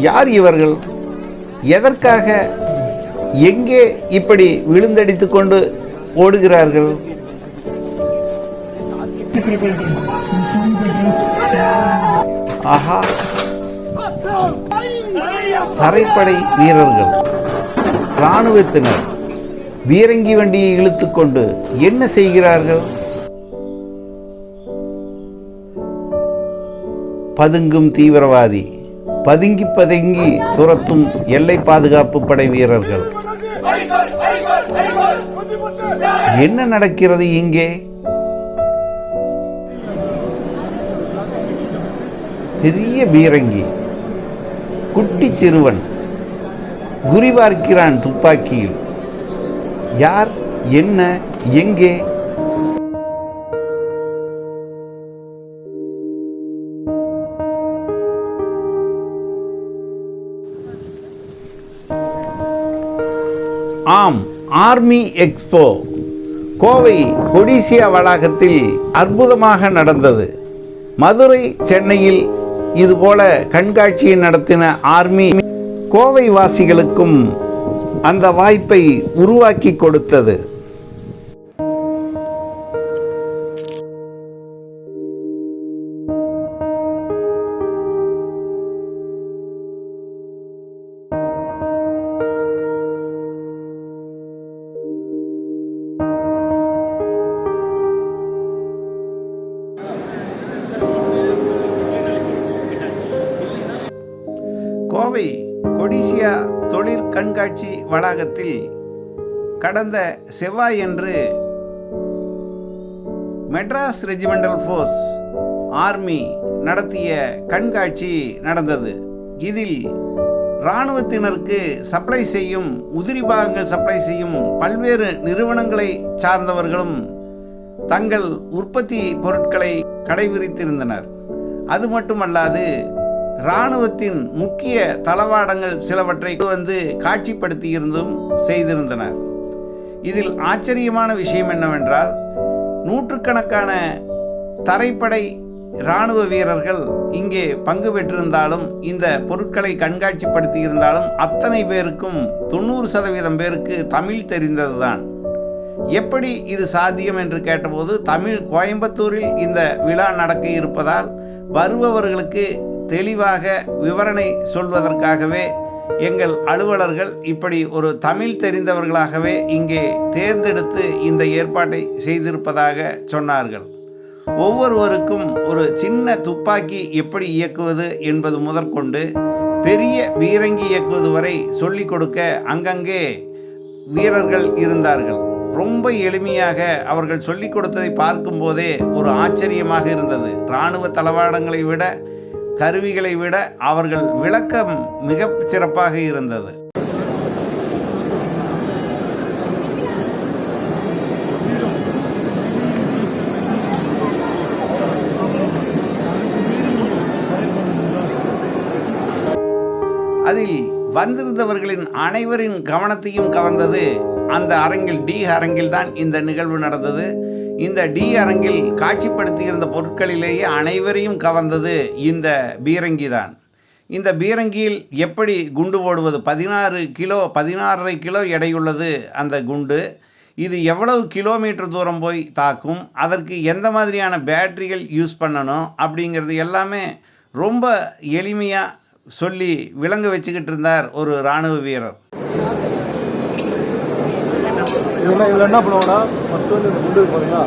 யார் இவர்கள்? எதற்காக எங்கே இப்படி விழுந்தடித்துக் கொண்டு ஓடுகிறார்கள்? ஆஹா. தரைப்படை வீரர்கள் இராணுவத்தினர் பீரங்கி வண்டியை இழுத்துக்கொண்டு என்ன செய்கிறார்கள்? பதுங்கும் தீவிரவாதி பதுங்கி பதுங்கி துரத்தும் எல்லை பாதுகாப்பு படை வீரர்கள். என்ன நடக்கிறது இங்கே? பெரிய பீரங்கி குட்டி சிறுவன் குறிபார்க்கிறான் துப்பாக்கியில். யார் என்ன எங்கே? ஆம் ஆர்மி எக்ஸ்போ கோவை கொடிசியா வளாகத்தில் அற்புதமாக நடந்தது. மதுரை சென்னையில் இதுபோல கண்காட்சியை நடத்தின ஆர்மி கோவை வாசிகளுக்கும் அந்த வாய்ப்பை உருவாக்கி கொடுத்தது. கண்காட்சி கடந்த செவ்வாயன்று மெட்ராஸ் ரெஜிமெண்டல் ஃபோர்ஸ் ஆர்மி நடத்திய கண்காட்சி நடந்தது. இதில் இராணுவத்தினருக்கு சப்ளை செய்யும் உதிரி பாகங்கள் சப்ளை செய்யும் பல்வேறு நிறுவனங்களை சார்ந்தவர்களும் தங்கள் உற்பத்தி பொருட்களை கடைபிடித்திருந்தனர். அது மட்டுமல்லாது இராணுவத்தின் முக்கிய தளவாடங்கள் சிலவற்றை வந்து காட்சிப்படுத்தியிருந்தும் செய்திருந்தனர். இதில் ஆச்சரியமான விஷயம் என்னவென்றால் நூற்றுக்கணக்கான தரைப்படை இராணுவ வீரர்கள் இங்கே பங்கு பெற்றிருந்தாலும் இந்த பொருட்களை கண்காட்சிப்படுத்தியிருந்தாலும் அத்தனை பேருக்கும் தொண்ணூறு சதவீதம் பேருக்கு தமிழ் தெரிந்ததுதான். எப்படி இது சாத்தியம் என்று கேட்டபோது தமிழ் கோயம்புத்தூரில் இந்த விழா நடக்க இருப்பதால் வருபவர்களுக்கு தெளிவாக விவரணை சொல்வதற்காகவே எங்கள் அலுவலர்கள் இப்படி ஒரு தமிழ் தெரிந்தவர்களாகவே இங்கே தேர்ந்தெடுத்து இந்த ஏற்பாட்டை செய்திருப்பதாக சொன்னார்கள். ஒவ்வொருவருக்கும் ஒரு சின்ன துப்பாக்கி எப்படி இயக்குவது என்பது முதற்கொண்டு பெரிய பீரங்கி இயக்குவது வரை சொல்லிக் கொடுக்க அங்கங்கே வீரர்கள் இருந்தார்கள். ரொம்ப எளிமையாக அவர்கள் சொல்லிக் கொடுத்ததை பார்க்கும்போதே ஒரு ஆச்சரியமாக இருந்தது. இராணுவ தளவாடங்களை விட கருவிகளை விட அவர்கள் விளக்கம் மிக சிறப்பாக இருந்தது. அதில் வந்திருந்தவர்களின் அனைவரின் கவனத்தையும் கவர்ந்தது அந்த அரங்கில் டி அரங்கில் தான் இந்த நிகழ்வு நடந்தது. இந்த டி அரங்கில் காட்சிப்படுத்தியிருந்த பொருட்களிலேயே அனைவரையும் கவர்ந்தது இந்த பீரங்கி தான். இந்த பீரங்கியில் எப்படி குண்டு போடுவது? பதினாறு கிலோ பதினாறரை கிலோ எடையுள்ளது அந்த குண்டு. இது எவ்வளவு கிலோமீட்டர் தூரம் போய் தாக்கும்? அதற்கு எந்த மாதிரியான பேட்டரிகள் யூஸ் பண்ணணும்? அப்படிங்கிறது எல்லாமே ரொம்ப எளிமையாக சொல்லி விளங்க வச்சுக்கிட்டு இருந்தார் ஒரு இராணுவ வீரர். இதெல்லாம் இதில் என்ன பண்ணுவாங்கன்னா ஃபஸ்ட்டு வந்து இந்த குண்டு பார்த்தீங்கன்னா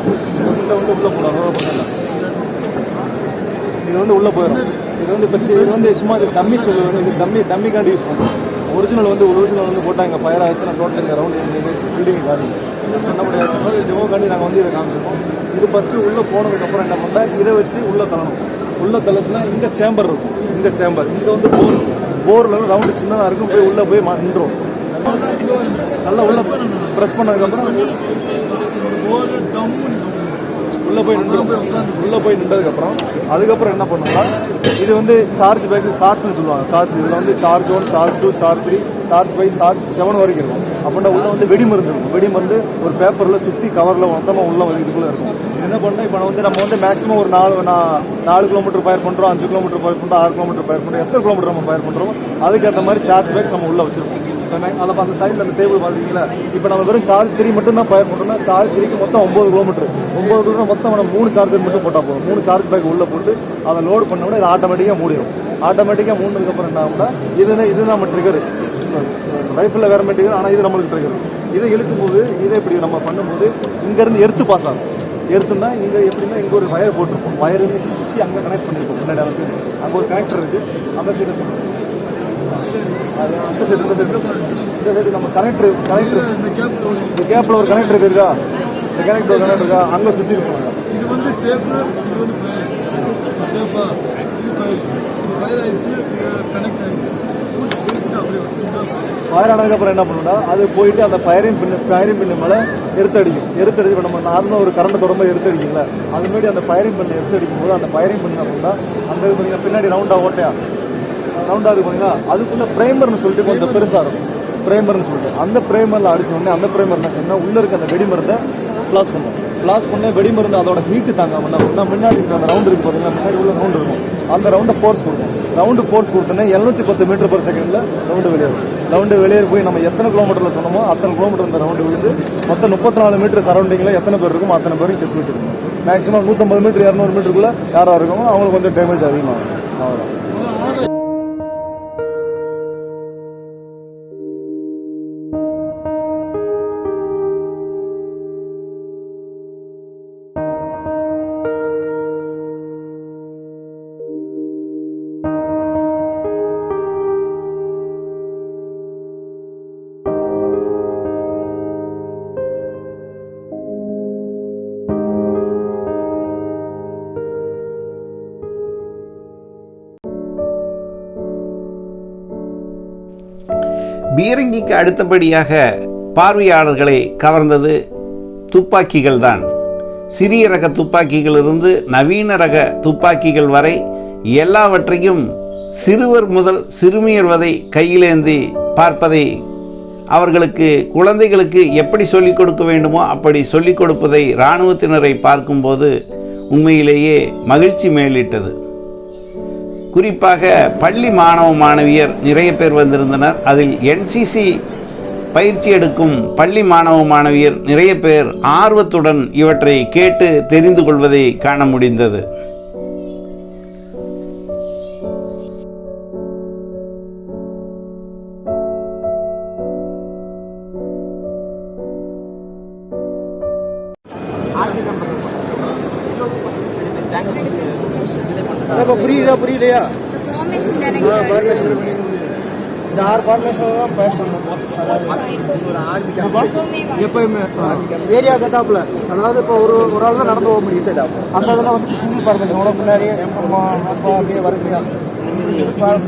குண்டை வந்து உள்ளே போடுவாங்க பண்ணலாம் இது வந்து உள்ளே போயிடும். இது வந்து இப்போ இது வந்து சும்மா இது டம்மி செல் வந்து இது டம்மி டம்மிக்காண்டி யூஸ் பண்ணுவோம். ஒரிஜினல் வந்து ஒரிஜினல் வந்து போட்டாங்க. ஃபயர் ஆச்சு நான் டோட்டல் இந்த ரவுண்ட் இந்த பில்டிங் காட்டி என்ன முடியாது ஜெமோ காண்டி நாங்கள் வந்து இதை காமிச்சிருக்கோம். இது ஃபஸ்ட்டு உள்ளே போனதுக்கப்புறம் என்ன பண்ணால் இதை வச்சு உள்ளே தள்ளணும். உள்ளே தள்ளச்சுன்னா இங்கே சேம்பர் இருக்கும். இந்த சேம்பர் இங்கே வந்து போர் போரில் ரவுண்டு சின்னதாக இருக்கும். போய் உள்ளே போய் நின்றோம் நல்லா உள்ள ப்ரெஸ் பண்ணதுக்கப்புறம் உள்ள போய் நின்று உள்ள போய் நின்றதுக்கப்புறம் அதுக்கப்புறம் என்ன பண்ணுவோம்னா இது வந்து சார்ஜ் பேக் கார்ட்ஸ்னு சொல்லுவாங்க. கார்ட்ஸ் இதில் வந்து charge one charge two charge three charge five charge seven வரைக்கும் இருக்கும். அப்படின்னா உள்ள வந்து வெடி மருந்து இருக்கும் வெடி மருந்து ஒரு பேப்பரில் சுற்றி கவரில் மொத்தமாக உள்ள வந்து இதுக்குள்ளே இருக்கும். என்ன பண்ணோம் இப்போ வந்து நம்ம வந்து மேக்ஸிமம் ஒரு நாலு நாலு கிலோமீட்டர் பயர் பண்ணுறோம் அஞ்சு கிலோமீட்டர் பயர் பண்ணுறோம் ஆறு கிலோமீட்டர் பயர் பண்ணுறோம் எத்தனை கிலோமீட்டர் நம்ம பயர் பண்ணுறோம் அதுக்கேற்ற மாதிரி சார்ஜ் பேக்ஸ் நம்ம உள்ள வச்சிருக்கோம் அதில் அந்த சைடில் அந்த டேபிள் பார்த்தீங்களா இப்போ நம்ம வெறும் சார்ஜ் த்ரீ மட்டும் தான் பயர் பண்ணுறோம்னா சார்ஜ் த்ரீக்கு மொத்தம் ஒம்பது கிலோமீட்டர் ஒம்பது கிலோமீட்டர் மொத்தம் நம்ம மூணு சார்ஜர் மட்டும் போட்டால் போதும். மூணு சார்ஜ் பேக் உள்ளே போட்டு அதை லோடு பண்ண உடனே இது ஆட்டோமேட்டிக்காக மூடிடும் ஆட்டோமேட்டிக்காக மூடினதுக்கப்புறம் என்ன ஆகும்னா இது இது நம்ம ட்ரிகர் ரைஃபிளில் வேற மெட்டீரியல் ஆனால் இது நம்மளுக்கு ட்ரிகர் இதை இழுக்கும் போது இதை இப்படி நம்ம பண்ணும்போது இங்கேருந்து எடுத்து பாஸ் ஆகும். எடுத்துனா இங்கே எப்படின்னா இங்கே ஒரு வயர் போட்டிருப்போம் வயர் சுற்றி அங்கே கனெக்ட் பண்ணியிருப்போம் முன்னாடி அந்த சைடு அங்கே ஒரு கனெக்டர் இருக்குது அந்த சைடு சைடு இந்த சைடு இந்த சைடு நம்ம கனெக்டர் கனெக்டர் இந்த கேப்பில் ஒரு கனெக்டர் இருக்கா? இந்த கனெக்டர் கனெக்டர் இருக்கா? அங்கே சுற்றி இருப்பாங்க இது வந்து சேஃப் இது வந்து ஃபயர் சேஃபா இது ஃபயர் இது ஃபயர் ஆயிடுச்சு கனெக்ட் ஆயிடுச்சு. ஃபயர் ஆனதுக்கப்புறம் என்ன பண்ணுன்னா அது போயிட்டு அந்த ஃபயரிங் பின்னு ஃபயரிங் பின்னு மேலே எடுத்தடிக்கும் எடுத்தடிச்சு இப்போ நம்ம நார்மலாக ஒரு கரண்ட் தொடர்ந்து எடுத்தடிக்குங்களா அது மாதிரி அந்த ஃபயரிங் பின்னை எடுத்தடிக்கும் போது அந்த ஃபயரிங் பின் அப்படின்னா அந்த இது பார்த்தீங்கன்னா பின்னாடி ரவுண்டாக ஓட்டையா? ரவுண்டாக இருக்கும் பார்த்தீங்கன்னா அதுக்குள்ள ப்ரைமர்னு சொல்லிட்டு கொஞ்சம் பெருசாக இருக்கும். ப்ரைமர்னு சொல்லிட்டு. அந்த ப்ரைமரில் அடிச்ச உடனே அந்த ப்ரைமர் என்ன செய்யணும் உள்ளே இருக்க அந்த வெடிமருந்தை ப்ளாஸ் பண்ணும். ப்ளாஸ் பண்ண வெடிமருந்து அதோட ஹீட்டு தாங்காமல் என்ன முன்னாடி இருக்கிற அந்த ரவுண்ட் இருக்கு பார்த்தீங்கன்னா முன்னாடி உள்ள ரவுண்ட் இருக்கும். அந்த ரவுண்டை ஃபோர்ஸ் கொடுக்கும். ரவுண்டு ஃபோர்ஸ் கொடுத்தோன்னே எழுநூத்தி பத்து மீட்டர் பர் செகண்டில் ரவுண்டு வெளியேறும். ரவுண்டு வெளியேறி போய் நம்ம எத்தனை கிலோமீட்டரில் சொன்னோமோ அத்தனை கிலோமீட்டர் அந்த ரவுண்டு விழுந்து மொத்தம் முப்பத்தி நாலு மீட்டர் சரௌண்டிங்கில் எத்தனை பேர் இருக்கும் அத்தனை பேரும் டெஸ்ட் விட்டு இருக்கும். மேக்ஸிமம் நூற்றம்பது மீட்டர் இரநூறு மீட்டருக்குள்ளே யாராக இருக்கும் அவங்களுக்கு கொஞ்சம் டேமேஜ் அதிகமாகும். அவ்வளோ பீரங்கிக்கு அடுத்தபடியாக பார்வையாளர்களை கவர்ந்தது துப்பாக்கிகள் தான். சிறிய ரக துப்பாக்கிகளிலிருந்து நவீன ரக துப்பாக்கிகள் வரை எல்லாவற்றையும் சிறுவர் முதல் சிறுமியர் வதை கையிலேந்தி பார்ப்பதை அவர்களுக்கு குழந்தைகளுக்கு எப்படி சொல்லிக் கொடுக்க வேண்டுமோ அப்படி சொல்லிக் கொடுப்பதை இராணுவத்தினரை பார்க்கும்போது உண்மையிலேயே மகிழ்ச்சி மேலிட்டது. குறிப்பாக பள்ளி மாணவ மாணவியர் நிறைய பேர் வந்திருந்தனர். அதில் என்சிசி பயிற்சி எடுக்கும் பள்ளி மாணவ மாணவியர் நிறைய பேர் ஆர்வத்துடன் இவற்றை கேட்டு தெரிந்து கொள்வதை காண முடிந்தது. இந்த தான் பயிர் எப்பவுமே எப்பயுமே. ஏரியா செட்டாப்ல அதாவது இப்போ ஒரு ஒரு ஆள் தான் நடந்து போக முடியும் செட்டாப் அந்த இதில் வந்துட்டு சிங்கிள் பர்மிஷன் உனக்கு முன்னாடி அம்மா அப்படியே வரிசையா.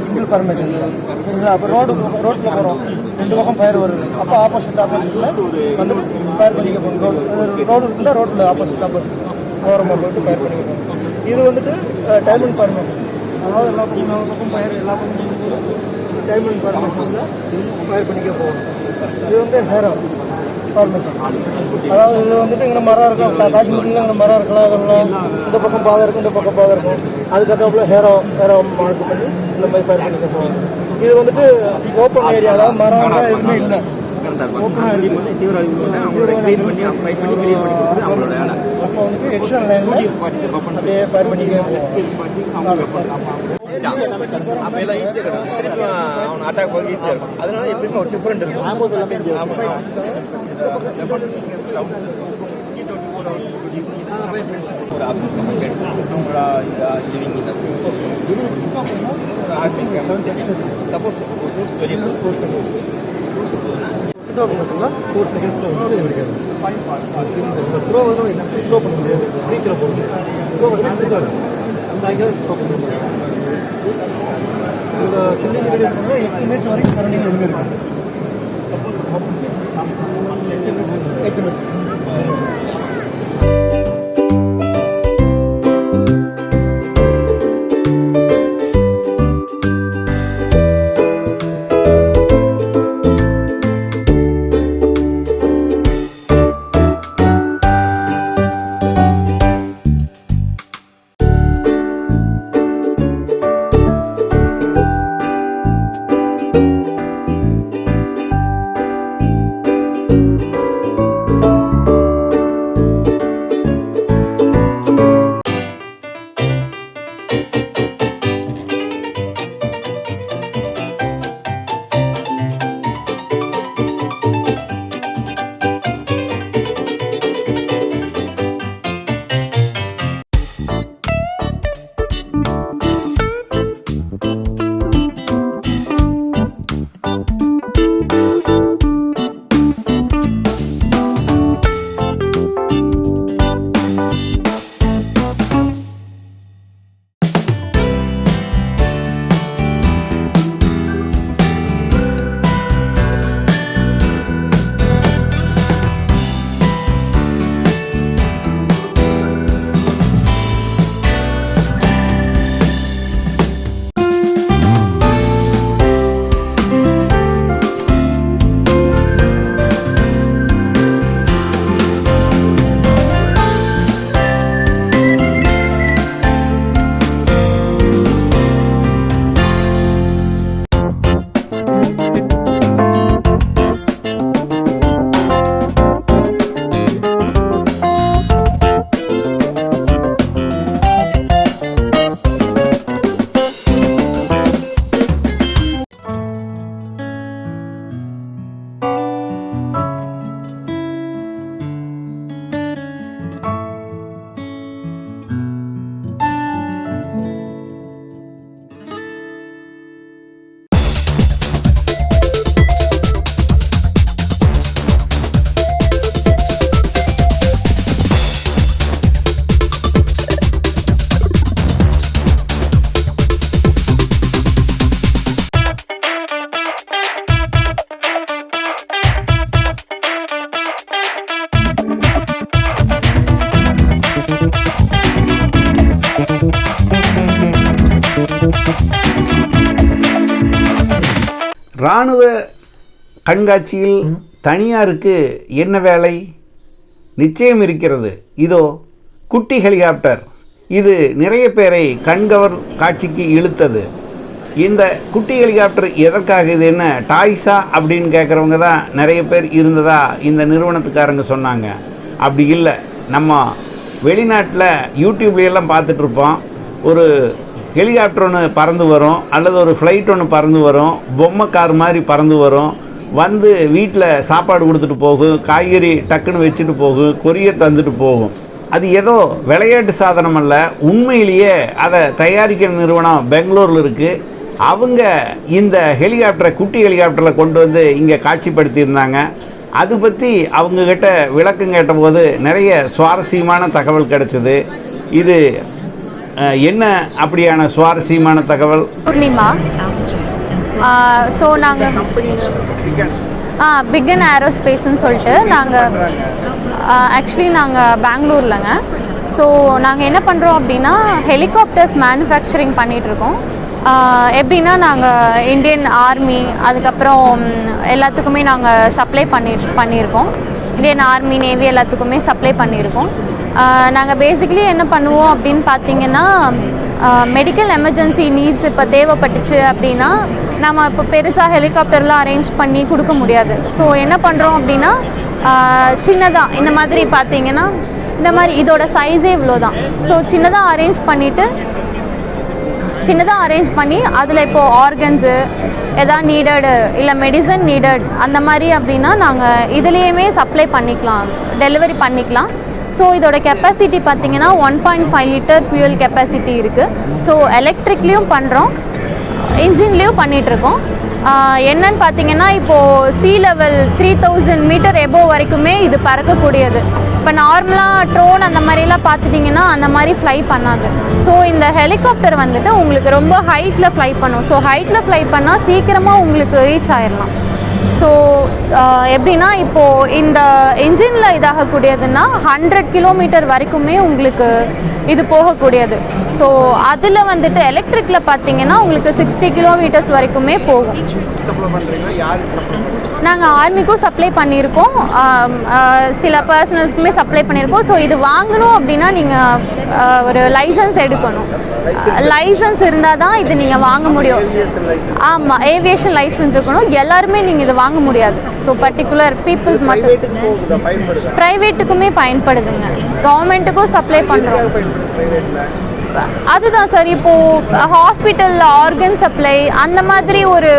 சிங்கிள் பர்மிஷன் சரிங்களா? அப்போ ரோடு ரோட்டில் போகிறோம் ரெண்டு பக்கம் பயிர் வருது. அப்போ ஆப்போசிட் ஆப்போசிட்டில் வந்து பயிர் பண்ணிக்க போகணும் ரோடு ரோடு இருக்குல்ல? ரோட்டில் ஆப்போசிட் ஆப்போசிட் ஓரமாக போயிட்டு ஃபயர் பண்ணிக்க போகணும் இது வந்துட்டு டைமிங் பர்மிஷன் அதாவது எல்லா பக்கம் நாலு பக்கம் பயிர் எல்லா பக்கம் டைமண்ட் ஃபார்மேஷன் ஃபயர் பண்ணிக்க போகணும் இது வந்து ஹேர் ஆயில் ஃபார்மேஷன் அதாவது இது வந்துட்டு இங்கே மரம் இருக்கும். கா- காஷ்மீரில் இங்கே மரம் இருக்கலாம் இதெல்லாம் இந்த பக்கம் பாதை இருக்கும் இந்த பக்கம் பாதை இருக்கும். அதுக்கப்புறம் ஹேரோ ஹேரோ மார்க் பண்ணி இந்த மாதிரி ஃபயர் பண்ணிக்க போகணும் இது வந்துட்டு ஓப்பன் ஏரியா அதாவது மரம் எதுவுமே இல்லை. அப்போ வந்து எக்ஸ்டர்னல் லைனில் அப்படியே ஃபயர் பண்ணிக்க அப்போ எல்லாம் ஈஸியாக இருக்கும் திருப்பி அவன் அட்டாக் போக ஈஸியாக இருக்கும். அதனால எப்படியுமே ஒரு டிஃப்ரெண்ட் இருக்கும். ஆப்போஸ் எல்லாமே ஒரு சப்போஸ் குரூப்ஸ் வெளியே குரூப்ஸ் குரூப்ஸ் ஃபோர் செகண்ட்ஸில் வந்து வெடிக்க இந்த த்ரோ வந்து என்ன? த்ரோ பண்ண முடியாது. த்ரீ கிலோ போட முடியாது த்ரோ வந்து அந்த ஐடியா த்ரோ பண்ண முடியாது. இந்த கில்லிங் வீடியோ வந்து எட்டு மீட்டர் வரைக்கும் சரௌண்டிங் எதுவுமே இருக்கும் கண்காட்சியில் தனியாருக்கு என்ன வேலை? நிச்சயம் இருக்கிறது. இதோ குட்டி ஹெலிகாப்டர். இது நிறைய பேரை கண்கவர் காட்சிக்கு இழுத்தது. இந்த குட்டி ஹெலிகாப்டர் எதற்காக இது என்ன டாய்ஸா அப்படின்னு கேட்குறவங்க தான் நிறைய பேர் இருந்ததா இந்த நிறுவனத்துக்காரங்க சொன்னாங்க. அப்படி இல்லை. நம்ம வெளிநாட்டில் யூடியூப்லையெல்லாம் பார்த்துட்ருப்போம் ஒரு ஹெலிகாப்டர் ஒன்று பறந்து வரும் அல்லது ஒரு ஃப்ளைட் ஒன்று பறந்து வரும் பொம்மை கார் மாதிரி பறந்து வரும். வந்து வீட்டில் சாப்பாடு கொடுத்துட்டு போகும் காய்கறி டக்குன்னு வச்சுட்டு போகும் கொரியர் தந்துட்டு போகும். அது ஏதோ விளையாட்டு சாதனம் அல்ல. உண்மையிலேயே அதை தயாரிக்கிற நிறுவனம் பெங்களூரில் இருக்குது அவங்க இந்த ஹெலிகாப்டரை குட்டி ஹெலிகாப்டரில் கொண்டு வந்து இங்கே காட்சிப்படுத்தியிருந்தாங்க. அது பற்றி அவங்கக்கிட்ட விளக்கம் கேட்டபோது நிறைய சுவாரஸ்யமான தகவல் கிடைச்சது. இது என்ன அப்படியான சுவாரஸ்யமான தகவல்? பூர்ணிமா. ஸோ நாங்கள் ஆ பிகன் ஏரோஸ்பேஸ்ன்னு சொல்லிட்டு நாங்கள் ஆக்சுவலி நாங்கள் பெங்களூர்லங்க. ஸோ நாங்கள் என்ன பண்ணுறோம் அப்படின்னா ஹெலிகாப்டர்ஸ் மேனுஃபேக்சரிங் பண்ணிகிட்ருக்கோம் எப்படின்னா நாங்கள் இந்தியன் ஆர்மி அதுக்கப்புறம் எல்லாத்துக்குமே நாங்கள் சப்ளை பண்ணி பண்ணியிருக்கோம். இந்தியன் ஆர்மி நேவி எல்லாத்துக்குமே சப்ளை பண்ணியிருக்கோம். நாங்கள் பேசிக்கலி என்ன பண்ணுவோம் அப்படின்னு பார்த்தீங்கன்னா மெடிக்கல் எமர்ஜென்சி நீட்ஸ் இப்போ தேவைப்பட்டுச்சு அப்படின்னா நம்ம இப்போ பெருசாக ஹெலிகாப்டர்லாம் அரேஞ்ச் பண்ணி கொடுக்க முடியாது. ஸோ என்ன பண்ணுறோம் அப்படின்னா சின்னதாக இந்த மாதிரி பார்த்தீங்கன்னா இந்த மாதிரி இதோட சைஸே இவ்வளோ தான் ஸோ சின்னதாக அரேஞ்ச் பண்ணிவிட்டு சின்னதாக அரேஞ்ச் பண்ணி அதில் இப்போது ஆர்கன்ஸு எதாவது நீடடு இல்லை மெடிசன் நீடட் அந்த மாதிரி அப்படின்னா நாங்கள் இதுலேயுமே சப்ளை பண்ணிக்கலாம் டெலிவரி பண்ணிக்கலாம். ஸோ இதோட கெப்பாசிட்டி பார்த்தீங்கன்னா one point five litre fuel capacity இருக்குது ஸோ எலக்ட்ரிக்லேயும் பண்ணுறோம் இன்ஜின்லேயும் பண்ணிகிட்ருக்கோம் என்னன்னு பார்த்தீங்கன்னா இப்போது sea level three thousand metre above வரைக்குமே இது பறக்கக்கூடியது. இப்போ நார்மலாக ட்ரோன் அந்த மாதிரிலாம் பார்த்துட்டிங்கன்னா அந்த மாதிரி ஃப்ளை பண்ணாது. ஸோ இந்த ஹெலிகாப்டர் வந்துட்டு உங்களுக்கு ரொம்ப ஹைட்டில் ஃப்ளை பண்ணும். ஸோ ஹைட்டில் ஃப்ளை பண்ணால் சீக்கிரமாக உங்களுக்கு ரீச் ஆயிடலாம் ஸோ uh, எப்படின்னா இப்போது இந்த இன்ஜினில் இதாகக்கூடியதுன்னா ஹண்ட்ரட் கிலோமீட்டர் வரைக்குமே உங்களுக்கு இது போகக்கூடியது. ஸோ அதில் வந்துட்டு எலக்ட்ரிக்கில் பார்த்தீங்கன்னா உங்களுக்கு சிக்ஸ்டி கிலோமீட்டர்ஸ் வரைக்குமே போகும். நாங்கள் ஆர்மிக்கும் சப்ளை பண்ணியிருக்கோம். சில பர்சனல்ஸ்க்குமே சப்ளை பண்ணியிருக்கோம். ஸோ இது வாங்கணும் அப்படின்னா நீங்கள் ஒரு லைசன்ஸ் எடுக்கணும். லைசன்ஸ் இருந்தால் தான் இது நீங்கள் வாங்க முடியும். ஆமாம் ஏவியேஷன் லைசன்ஸ் இருக்கணும். எல்லாருமே நீங்கள் இதை வாங்க முடியாது. ஸோ பர்டிகுலர் பீப்புள்ஸ் மட்டும். ப்ரைவேட்டுக்குமே பயன்படுதுங்க. கவர்மெண்ட்டுக்கும் சப்ளை பண்ணுறோம் அதுதான் சார் இப்போது ஹாஸ்பிட்டலில் ஆர்கன் சப்ளை அந்த மாதிரி ஒரு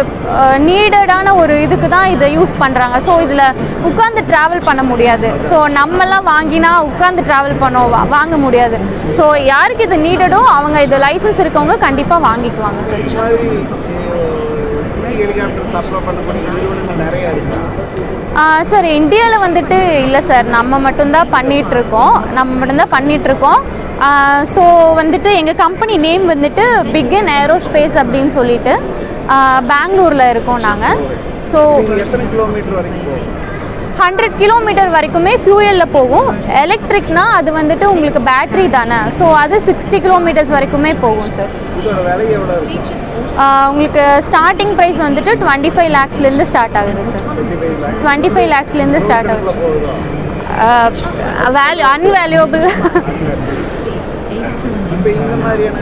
நீடடான ஒரு இதுக்கு தான் இதை யூஸ் பண்ணுறாங்க ஸோ இதில் உட்காந்து ட்ராவல் பண்ண முடியாது. ஸோ நம்மலாம் வாங்கினா உட்காந்து ட்ராவல் பண்ணோம் வாங்க முடியாது. ஸோ யாருக்கு இது நீடடோ அவங்க இது லைசன்ஸ் இருக்கவங்க கண்டிப்பாக வாங்கிக்குவாங்க சார். சார் இந்தியாவில் வந்துட்டு இல்லை சார். நம்ம மட்டும்தான் பண்ணிட்டு இருக்கோம். நம்ம மட்டும்தான் பண்ணிட்டு இருக்கோம். ஸோ வந்துட்டு எங்கள் கம்பெனி நேம் வந்துட்டு பிகன் ஏரோஸ்பேஸ் அப்படின்னு சொல்லிட்டு பெங்களூரில் இருக்கோம் நாங்கள் ஸோ ஹண்ட்ரட் கிலோமீட்டர் வரைக்குமே ஃபியூயலில் போகும். எலக்ட்ரிக்னா அது வந்துட்டு உங்களுக்கு பேட்ரி தானே. ஸோ அது சிக்ஸ்டி கிலோமீட்டர்ஸ் வரைக்குமே போகும் சார் உங்களுக்கு ஸ்டார்டிங் ப்ரைஸ் வந்துட்டு டுவெண்ட்டி ஃபைவ் லேக்ஸ்லேருந்து ஸ்டார்ட் ஆகுது சார் டுவெண்ட்டி ஃபைவ் லேக்ஸ்லேருந்து ஸ்டார்ட் ஆகுது. வேல்யூ அன்வேல்யூபிள் இப்போ இந்த மாதிரியான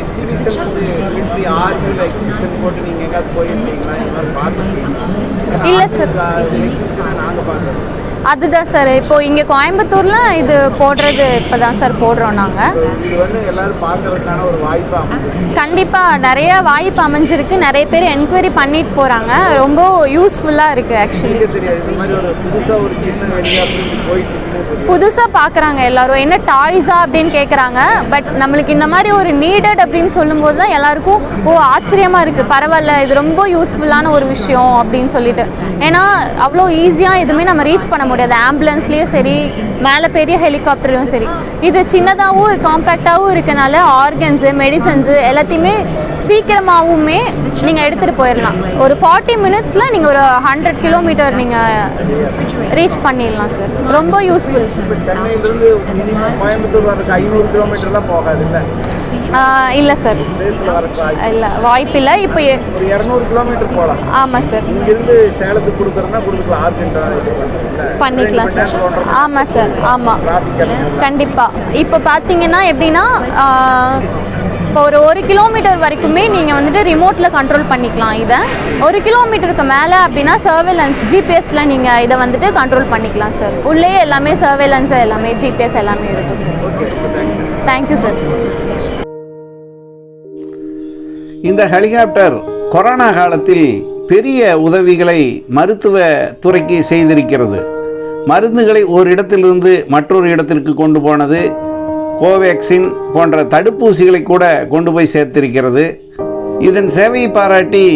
எக்ஸிபிஷன் வந்து எப்படி ஆர்மியில் எக்ஸிபிஷன் போட்டு நீங்கள் எங்கேயாவது போயிருக்கீங்களா? இந்த மாதிரி பார்த்துருக்கீங்களா? இல்ல sir. எக்ஸிபிஷனை நாங்கள் பார்த்தோம் அதுதான் சார். இப்போ இங்கே கோயம்புத்தூர்ல இது போடுறது இப்போ தான் சார் போடுறோம் நாங்கள் கண்டிப்பாக நிறைய வாய்ப்பு அமைஞ்சிருக்கு. நிறைய பேர் என்கொயரி பண்ணிட்டு போகிறாங்க ரொம்ப யூஸ்ஃபுல்லாக இருக்குது ஆக்சுவலி புதுசாக பார்க்குறாங்க எல்லாரும். என்ன டாய்ஸா அப்படின்னு கேட்குறாங்க பட் நம்மளுக்கு இந்த மாதிரி ஒரு நீடட் அப்படின்னு சொல்லும்போது தான் எல்லாருக்கும் ஓ ஆச்சரியமாக இருக்குது பரவாயில்ல. இது ரொம்ப யூஸ்ஃபுல்லான ஒரு விஷயம் அப்படின்னு சொல்லிட்டு. ஏன்னா அவ்வளோ ஈஸியாக எதுவுமே நம்ம ரீச் பண்ண முடியாது. ஆம்புலன்ஸ்லேயும் சரி மேலே பெரிய ஹெலிகாப்டர்லையும் சரி. இது சின்னதாகவும் காம்பேக்டாகவும் இருக்கனால ஆர்கன்ஸு மெடிசன்ஸு எல்லாத்தையுமே சீக்கிரமாகவுமே நீங்கள் எடுத்துகிட்டு போயிடலாம் ஒரு ஃபார்ட்டி மினிட்ஸில் நீங்கள் ஒரு ஹண்ட்ரட் கிலோமீட்டர் நீங்கள் ரீச் பண்ணிடலாம் சார் ரொம்ப யூஸ்ஃபுல் சென்னையிலேருந்து கோயம்புத்தூர் ஐநூறு கிலோமீட்டர்லாம் போகாது இல்லை இல்லை சார். இல்லை வாய்ப்பு இல்லை இப்போ ஒரு இரநூறு கிலோமீட்டர் போகலாம். ஆமாம் சார். இங்கிருந்து சேலத்துக்கு கொடுக்குறோன்னா பண்ணுறீங்களா பண்ணிக்கலாம் சார். ஆமாம் சார். ஆமாம் கண்டிப்பாக இப்போ பார்த்தீங்கன்னா எப்படின்னா இப்போ ஒரு ஒரு கிலோமீட்டர் வரைக்குமே நீங்கள் வந்துட்டு ரிமோட்டில் கண்ட்ரோல் பண்ணிக்கலாம் இதை. ஒரு கிலோமீட்டருக்கு மேலே அப்படின்னா சர்வேலன்ஸ் ஜிபிஎஸ்ல நீங்கள் இதை வந்துட்டு கண்ட்ரோல் பண்ணிக்கலாம் சார். உள்ளே எல்லாமே சர்வேலன்ஸ் எல்லாமே ஜிபிஎஸ் எல்லாமே இருக்குது சார். தேங்க்யூ சார் இந்த ஹெலிகாப்டர் கொரோனா காலத்தில் பெரிய உதவிகளை மருத்துவ துறைக்கு செய்திருக்கிறது. மருந்துகளை ஒரு இடத்திலிருந்து மற்றொரு இடத்திற்கு கொண்டு போனது கோவேக்சின் போன்ற தடுப்பூசிகளை கூட கொண்டு போய் சேர்த்திருக்கிறது. இதன் சேவையை பாராட்டி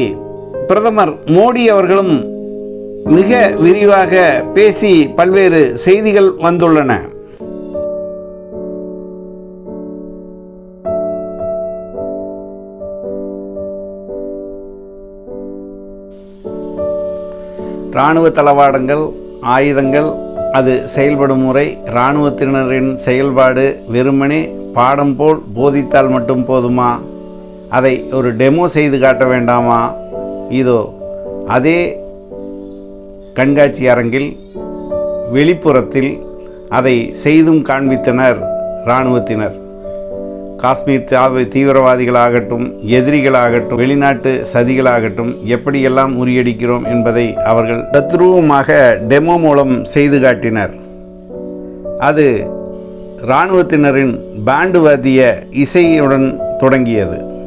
பிரதமர் மோடி அவர்களும் மிக விரிவாக பேசி பல்வேறு செய்திகள் வந்துள்ளன. இராணுவ தளவாடங்கள் ஆயுதங்கள் அது செயல்படும் முறை இராணுவத்தினரின் செயல்பாடு வெறுமனே பாடம் போல் போதித்தால் மட்டும் போதுமா? அதை ஒரு டெமோ செய்து காட்ட வேண்டாமா? இதோ அதே கண்காட்சி அரங்கில் வெளிப்புறத்தில் அதை செய்தும் காண்பித்தனர் இராணுவத்தினர். காஷ்மீர் தாவ தீவிரவாதிகளாகட்டும் எதிரிகளாகட்டும் வெளிநாட்டு சதிகளாகட்டும் எப்படியெல்லாம் முறியடிக்கிறோம் என்பதை அவர்கள் தத்ரூபமாக டெமோ மூலம் செய்து காட்டினர். அது இராணுவத்தினரின் பேண்டு வாத்திய இசையுடன் தொடங்கியது.